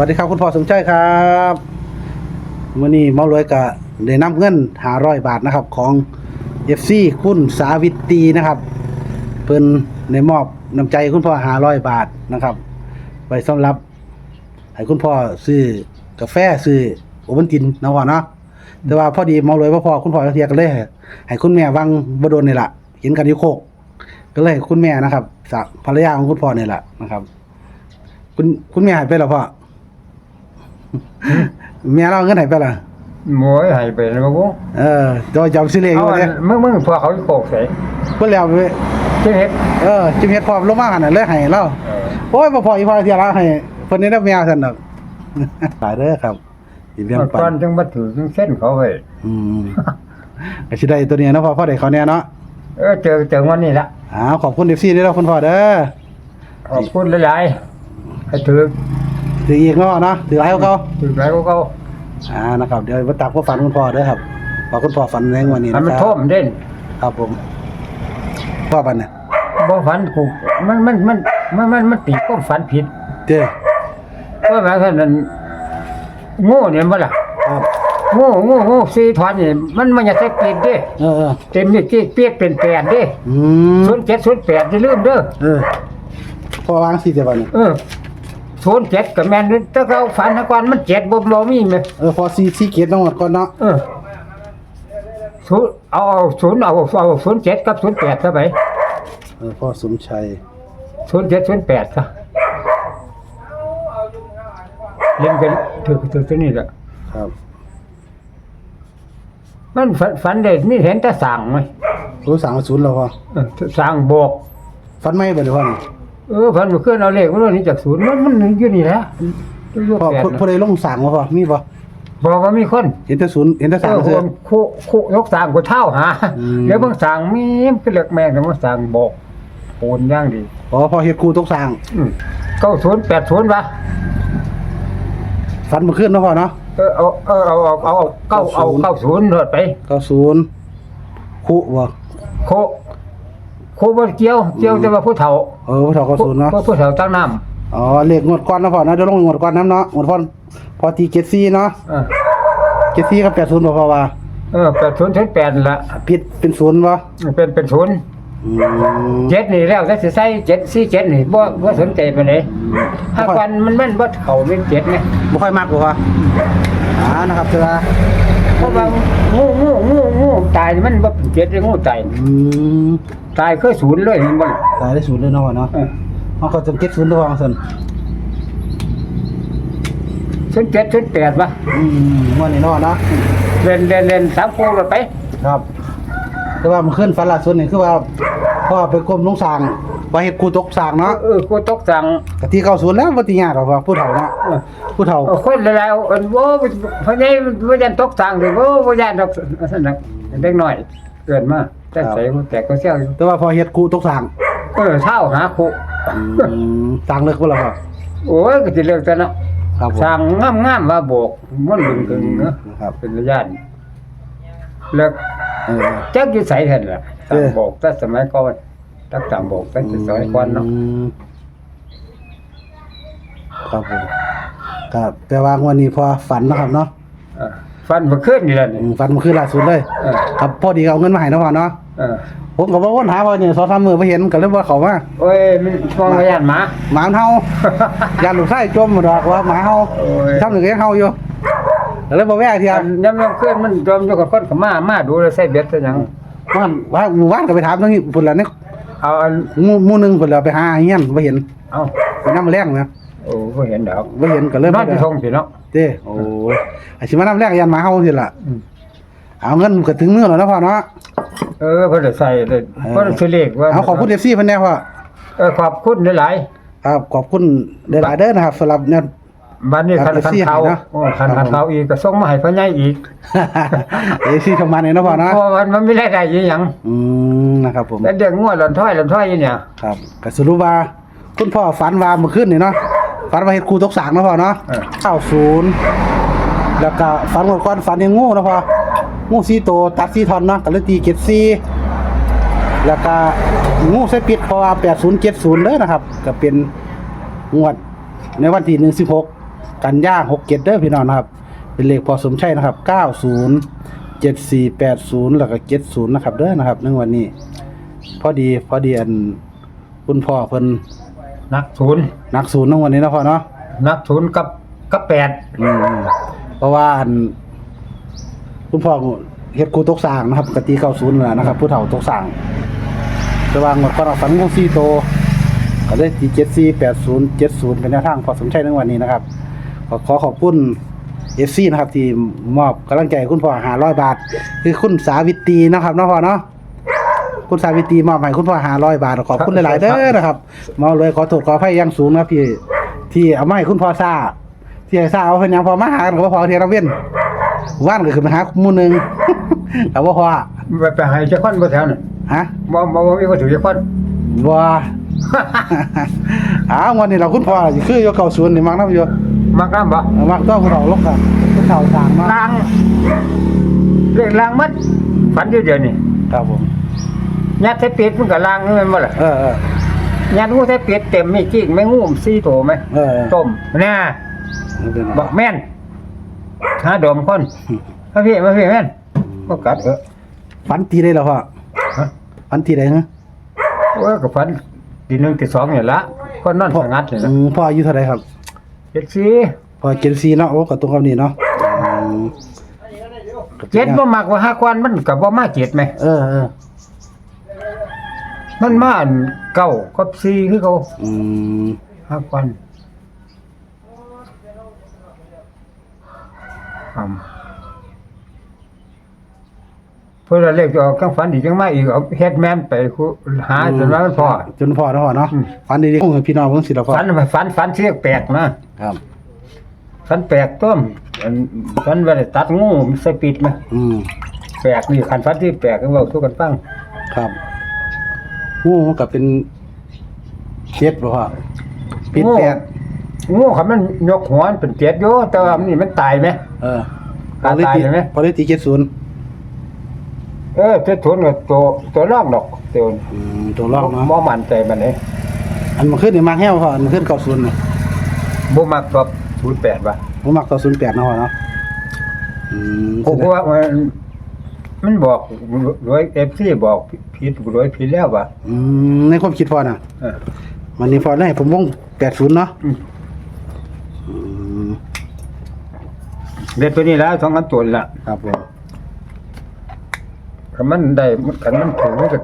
วัสดีครับคุณพ่อสมชัยครับมื่อนี้หมารวยกะได้นำเงินหาร้อยบาทนะครับของเอฟซีคุณสาวิตรีนะครับเพิ่นในมอบน้ำใจคุณพ่อหาร้อยบาทนะครับไปสำหรับให้คุณพ่อซื้อกาแฟซื้อโอวัลตินนะพ่อเนาะแต่ว่าพอดีหมารวยว่าพ่อคุณพ่อเทียกันเลยให้คุณแม่วังบโดนนี่แหละเห็นกันอยู่โคก ก็เลยคุณแม่นะครับภรรยาของคุณพ่อนี่แหละนะครับ คุณคุณแม่หายไปแล้วพ่อ แม่เราเอาเงินหายไปและหมวยให้ไปแล้วกูเออจอยจำซื้อเลขอเอายู่อันเนี่ยมึงมึงพอเขาโขกใส่เพิ่นแล้วไปเจ๊เฮ็ดเออจิมเฮ็ดพร้อมลงมาหั่นน่ะเลยให้เราเออโอ้ยบ่พออีกพอเที่ยละให้เพิ่นนี่ได้แมวซั่นดอกตายเด้อครับสิเบี้ยงเมื่อปัก่อนนจังบ่ถือจังเส้นเขาไว้อืมก็สิได้ตัวนี้เนาะพ่อพ่อได้เขาแน่เนาะเออเจอเจอวันนี้ละอ้าวขอบคุณ FC ด้วยเนาะคุณพ่อเด้อขอบคุณหลายๆให้ถือ ถืออีกเนาะเนาะถือหลายกว่าเก่าถือหลายกว่าเขาอ่านะครับเดี๋ยวมาตักว่าฝันคุณพ่อเด้อครับพอคุณพ่อฝันในวันนี้ให้นะมันคท่รัวบมเด่นครับผมพ่อฝันเนี่ยบ่ฝันกูมันมันมันมันมันมันตีความฝันผิดเด้อเพราะว่าท่านนั้นโง่เนี่ยบ่ล่ะครับโง่โง่โง่สีทอนนี่มันมันอย่าใส่เปลี่ยนเด้เออเออเต็มนี่ที่เปียกเป็นแปดเด้อืมศูนย์เจ็ดศูนย์แปดอย่าลืมเด้อเออพ่อวางสิเดี๋ยวบัดนี้เออ ศูนย์เจ็ดกับแมนนี่ถ้าเราฝันนะก่อนมันเจ็ดบ่บ่มีไหมเออพอซีซีเกียรติต้องหมดก่อนเนาะเออศูนย์เอาเอาศูนย์เอาเอาศูนย์เจ็ดกับศูนย์แปดเข้าไปเออพ่อสมชัยศูนย์เจ็ดศูนย์แปดค่ะเล่นกันถือถือตัวนี้แหละครับมันฝันฝันเด็ดนี่เห็นแต่สั่งไหมรู้สั่งมาศูนย์แล้วพ่อเออสั่งโบกฝันไม่บ่เดี๋ยวพ่อนี่ เออฝันเมื่อคืนเอาเลขมันนี่จากศูนย์มันมันอยู่นี่แหละตัวอยู่พ่อแปดพ่อพ่อน่ะได้ลงสั่งบ่พ่อมีบ่บอกว่ามีคนเห็นแต่ศูนย์เห็นแต่เอสั่งอเสื้อคนคู่คู่ยกสั่งกูเท่าหาอืมแล้วบางสั่งมีเป็นเหล็กแมงแต่ว่าสั่งโบกปูนย่างดีอ๋อพ่อเฮ็ดครูตกสั่งเก้าศูนย์แปดศูนย์ปะฝันเมื่อคืนเนาะพ่อเนาะ เออเอาเออเอาเอาเอาเอาเก้าเอาเก้าศูนย์เถิดไป 90คุบ่โคโคบนเกี่ยวเกี่ยวแต่ว่าผู้เฒ่า เออพ่อเฒ่า90เนาะผู้ผู้เฒ่าตั้งน้อ๋อเลขงวดก่อนเนาะพ่อเนาะเดี๋ยวลงงวดก่อนนํเนาะงวดก่อนพอตีเกตซี่เนาะำเออเกตซี่กับ80บ่พ่อว่าเออแปดศูนย์ถึงแปดละผิดเป็นศูนย์บ่เป็นเป็นศูนย์อืมเจ็ดนี่แล้วแต่สิใส่เจ็ดสี่เจ็ดนี่บ่บ่สนใจไปไหนใดถ้าวันมันแม่นบ่เข้าเป็นเจ็ดไงบ่ค่อยมักบ่พ่ออ่านะครับแต่ว่า เพราะว่างูงูงูงูตายมันบ่เป็นเจ็ดเลยงูตายอืมตายคือศูนย์เลยมันบ่ตายได้ศูนย์เลยเนาะพ่อเนาะเออเขาก็จะเก็บศูนย์ตัวของสันศูนย์เจ็ดศูนย์แปดปะอืมวันนี้เนาะเนาะเล่นเล่นเล่นสามคู่รถไป ครับ แต่ว่ามันขึ้นฟันล่าสุดนี่คือว่าพ่อไปกรมลงสร้าง ว่าเฮ็ดกูตกสร้างเนาะเออกูตกสั่งกะที่เก้าศูนย์แล้วบ่ติยากหรอกว่าผู้เฒ่าเนาะเออผู้เฒ่าเอาคนหลายๆอันโว้พะใหญ่บ่ยันตกสั่งดิโว้บ่ยันดอกซั่นน่ะเด็กน้อย เกิดมาแต่ใส่บ่แตกก็เซี่ยวอยู่แต่ว่าพอเฮ็ดกูตกสร้างเออเท่าหาคู่อืมสร้างเลิกบ่ล่ะครับโอ้ยก็สิเลิกแต่เนาะครับผมสั่งงามๆว่าโบกมันบึงกึงเนาะครับเป็นระยะเลิกเออ จักอยู่ไสแท้ล่ะเอสั่งอโบกแต่สมัยก่อน ตักสั่งโบกตั้งแต่สมัยก่อนเนาะอืมครับผมครับ แต่ว่างวันนี้พอฝันเนาะครับเนาะเออฟันบ่ขึ้นนี่แหละอืนี่มฝันเมื่อคืนล่าสุดเลย เออครับพอดีเอาเงินมาให้เนาะพ่อเนาะเออผมก็บ่วนหาว่าเนี่ยสองสามมื้อบ่เห็นก็เลยบ่เข้ามาโอ้ยมันมองระยะหมา หมามันเฮา ยานลูกไส้จมมาดอกว่าหมาเฮาโอ้ย ทำหนึ่งก็ยังเฮาอยู่แล้วบ่แวะเทียอันยำยำขึ้นมันจมอยู่กับคนกับมามาดูเลยใส่เบ็ดซะหยังมันว่าหมู่บ้านก็ไปถามตรงนี้พุ่นละนี่ เอาอันหมู่หมู่หนึงพุ่นละไปหาเฮียนบ่เห็นเอาไปนำแรงนะโอ้บ่เห็นดอกบ่เห็นก็เลยนอนที่ทงสิเนาะ เด้โอ้ยอาสิมานำแรงยันหมาเฮาสิล่ะอืม เอาเงินก็ถึงมือแล้วนะพ่อเนาะเออเพิ่นได้ใส่เลยเพิ่นสิเลขว่าเอาขอบคุณ FC เพิ่นแน่พ่อ เออขอบคุณหลายครับขอบคุณหลายๆเด้อนะครับสำหรับเนี่ยๆ บัดนี้คันครับคัน FC เขาให้นะโอ้คันครัคับนผมเขาอีกก็ส่งมาให้พ่อใหญ่อีก FC ทำมาเนี่ยนะพ่อเนาะเพราะว่ามันมันไม่ได้ได้อีหยังอืมนะครับผมแล้วเด็กงัวหล่อนถ้อยหล่อนถ้อยอยู่เนี่ยครับก็สรุปว่าคุณพ่อฝันว่าเมื่อคืนนี่เนาะฝันว่าเฮ็ดครูตกสางเนาะพ่อเนาะเออเข้าศูนย์แล้วก็ฝันก่อนก่อนฝันยังงูเนาะพ่องูสีโตวตัดสีทอนเนาะก็เลยตีเกตซีแล้วก็งูใส่ปิดเพราะว่า8070เด้อนะครับ ก็เป็นงวดในวันที่1 16กั นยาหกเจ็ดเด้อพี่น้องนะครับ เป็นเลขพอสมชัยนะครับเก้าศูนย์เจ็ดสี่แปดศูนย์แล้วก็เจ็ดศูนย์นะครับเด้อนะครับในวันนี้ พอดีพอดีอันคุณพ่อเพิ่นนักศูนย์นักศูนย์ในวันนี้นะพ่อเนาะนักศูนย์กับกับแปดอืมเพราะว่าอันคุณพ่อเฮ็ดกูตกสร้างนะครับกตีเก้าศูนย์แหละนะครับ ผู้เฒ่าตกสร้าง แต่ว่าหมดก่อนเอาฝันของสี่โตวก็ได้ตีเจ็ดสี่แปดศูนย์เจ็ดศูนย์เป็นแนวทางพอสมชัยในวันนี้นะครับ ขอขอขอบคุณเอฟซีนะครับ ที่มอบกำลังใจให้คุณพ่อหาร้อยบาท คือคุณสาวิตรีนะครับเนาะพ่อเนาะคุณสาวิตรีมอบให้คุณพ่อหาร้อยบาทขอบคุณหลายๆเด้อนะครับมาเลยขอโทษขออภัยอยังสูงนะครับที่ที่เอามาให้คุณพ่อซาที่ให้ซาเอาเพิ่นหยังพอมาหากันก็พอเทียระเว้นว่านก็คือมาหาหมู่หนึง แต่ว่าพอไปไปหาเจ้าคนบ่แถวนั่นฮะบ่บ่บ่มีคนถือเจ้าคนบ่อ้าววันนี้เราคุณพ่อสิคืออยู่เก่าศูนย์นี่มักนำอยู่ มักน้ำบ่มักต้องผู้เฒ่าลงกันผู้เฒ่าสร้างมาลางเรื่องลางมัดฝันอยู่เดียวนี่ครับผมยัดใส่เป็ดมันก็ลางนี่แม่นบ่ล่ะเออเออยัดงูใส่เป็ดเต็มมีกิ้งแม่งูสี่ตัวไหมเออต้มแน่ไม่เป็นไรบอกแม่นหาดมคนมาพี่มาพี่แม่นก็กัดเออฝันตีได้แล้วพ่อฮะฝันตีได้ฮะโอ้ยก็ฝันทีหนึ่งทีสองเนี่ยละก็นอนสงัดเลยอืนะมพ่ออายุเท่าไหร่ครับ เจ็ดสี่พ่อเจ็ดสี่เนาะโอ้กับตรงกับนี้เนาะอืมเจ็ดบ่มากกว่าห้าควันมันกับบ่มาเจ็ดไหมเออเออมันมาอันเก้ากับสี่คือเขาอืมห้าควันอืมเพื่อเลขจะออกจังฝันอีกจังมาอีกเอาเฮ็ดแม่นไปคุหาจนว่ามันพอ จนพ่อเนาะพ่อเนาะอืม ฝันดีๆคงให้พี่น้องเพิ่งสิละพ่อฝันฝันฝันเสียแปลกนะ ครับฝันแปลกต้มอันฝันว่าได้ตัดงูใส่ปิดไหมอืมแปลกนี่คันฝันที่แปลกก็เว้าสู่กันฟังครับงูมันก็เป็นเจ็ดบ่พ่อปิดแปดงูคันมันยกหัวมันเป็นเจ็ดอยู่แต่ว่ามันนี่มันตายไหมเออตายตายใช่ไหมพอได้ตีเจ็ดศูนย์เออเจ็ดทุนกับตัวตัวรอกดอกตัวอืมตัวรอบเนาะบ่มั่นใจมันเลยอันมันขึ้นนี่มาแห้วพ่ออันมันขึ้นเก้าศูนย์น่ะ บ่มักกับ08ว่ะผมมักเก้าศูนย์แปดเนาะพ่อเนาะอืมเพราะว่ามันมันบอกรวย FC บอกผิดรวยผิดแล้วว่ะอืมในความคิดพ่อน่ะเออมันนี่พอได้ผมวงแปดศูนย์เนาะอืมอืมเด็ดตัวนี้แล้วสองอันตัวนี่ละครับผมคันมันได้คันมันถูกมันก็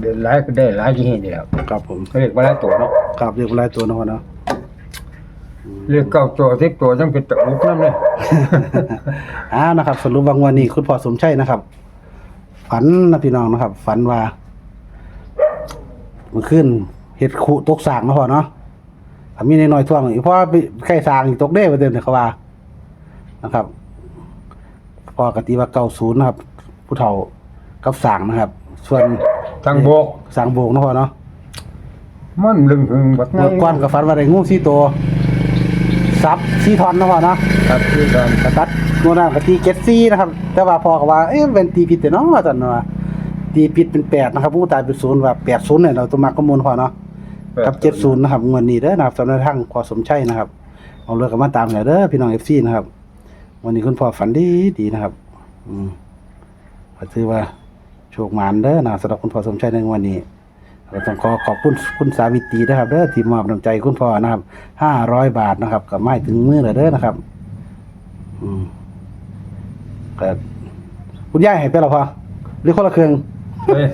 เดือนหลายก็ได้หลายที่นี่แหล้วครับผมเขาเรียกว่าหลายตัวเนาะครับเรียกว่าหลายตัวเนาะพ่อเนาะ เรียกเก้าตัวสิบตัวจังเป็นตะอุกนำเลย อ้าวนะครับ สรุปบางวันนี้คุณพ่อสมชัยนะครับ ฝันนะพี่น้องนะครับ ฝันว่าเมื่อคืนเฮ็ดขุตกสร้างเนาะพ่อเนาะถ้ามีน้อยๆท่วงอีกเพราะว่าไปใกล้สร้างอีกตกเด้ประเด็นเนี่ยเขาว่านะครับพ่อกติว่าเก้าศูนย์นะครับ ผู้เฒ่ากับสร้างนะครับ ส่วนทางโบกสร้างโบกเนาะพ่อเนาะมันลึงหึงบักไง เมื่อก่อนก็ฝันว่าได้งูสี่ตัว ซับสี่ทอนเนาะพ่อเนาะครับคือกันกระตัดงูนั่นก็ตีเจ็ดซี่นะครับ แต่ว่าพอก็ว่าเอ๊ะมันเป็นตีผิดแต่เนาะว่าซั่นว่าตีผิดเป็นแปดนะครับผู้ตายเป็นศูนย์ว่าแปดศูนย์เนี่ยเราตัวมากก็มูลพอเนาะกับเจ็ดศูนย์นะครับงวดนี้เด้อนะครับสำหรับทางพอสมชัยนะครับเอาเรื่องกันมาตามหน่อยเด้อพี่น้องเอฟซีนะครับ วันนี้คุณพ่อฝันดีดีนะครับ อืมก็ถือว่าโชคหมานเด้อนะครับสำหรับคุณพ่อสมชัยในวันนี้ เราต้องขอขอบคุณคุณสาวิตรีนะครับเด้อที่มอบน้ำใจคุณพ่อนะครับห้าร้อยบาทนะครับกับไม้ถึงมือเลยเด้อนะครับ อืมก็คุณย่ายให้ไปแล้วพอหรือคนละเครื่องเอ้ย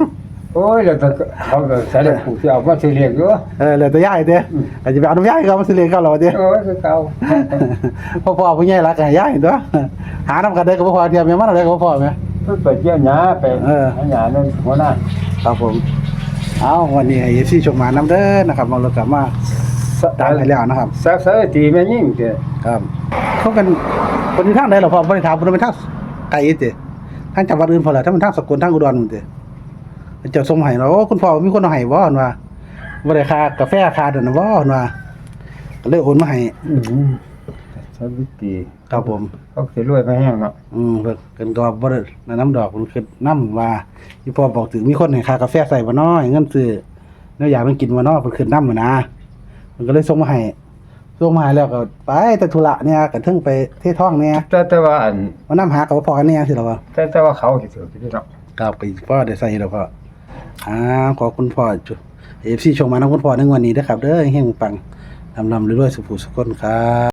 โอ้ยแล้วแต่เขาก็ใส่ได้ผู้ที่เอามาสิเรียกอยู่เออเหลือแต่ย่ายเด้ออาจจะไปเอาน้ำย่ายเขามาซื้อเลี้ยงเขาเราเด้อโอ้ยคือเก่าพ่อพ่อผู้ใหญ่รักให้ย่ายตัวหาน้ำกันได้กับพ่อเทียมยังมันอะไรกับพ่อไหมเพิ่นไปเยี่ยมหยาไปเออหาหยานั่นหัวหน้าครับผม เอาวันนี้ให้ซี่ชมมาน้ำเด้อนะครับมาเรากลับมาตามให้แล้วนะครับสักเสยตีแม่ยิ่งเด้ครับเขาเป็นคนทางไหนเหรอพ่อบริถามคนเป็นทางไกลเด้ทางจังหวัดอื่นพอแล้วถ้ามันทางสกลทางอุดรมันเด้เจ้าสมให้เนาโอ้คุณพ่อมีคนเอาให้บ่หั่นว่าบ่ได้ค่ากาแฟคาเดินนะบ่หั่นว่าเลยโอนมาให้อืมสักวิตี ครับผม เขาสิรวยไปแห้งเนาะอืมเพิ่นเพิ่นก็บ่ได้แนะนํดอกเพิ่นคือนํว่าที่พ่อบอกถึงมีคนให้ค่ากาแฟใส่บ่น้อยเงินซื้อแล้วอยากมันกินบ่น้อเพิ่นขึ้นนำนะเพิ่นก็เลยส่งมาให้ช่วงมาแล้วก็ไปแต่ธุระเนี่ยก็ถึงไปเทท่องเนี่ยแต่แต่ว่าอันมานํหากับพอกันเนี่ยสิเราว่าแต่แต่ว่าเขาสิถือพี่น้องครับไปพ่อได้ใส่แล้วก็อ่าขอคุณพ่อจุเอฟซีชมมานํคุณพ่อในวันนี้นะครับเด้อเฮงปังลำลำรวยๆสุขสุขคนครับ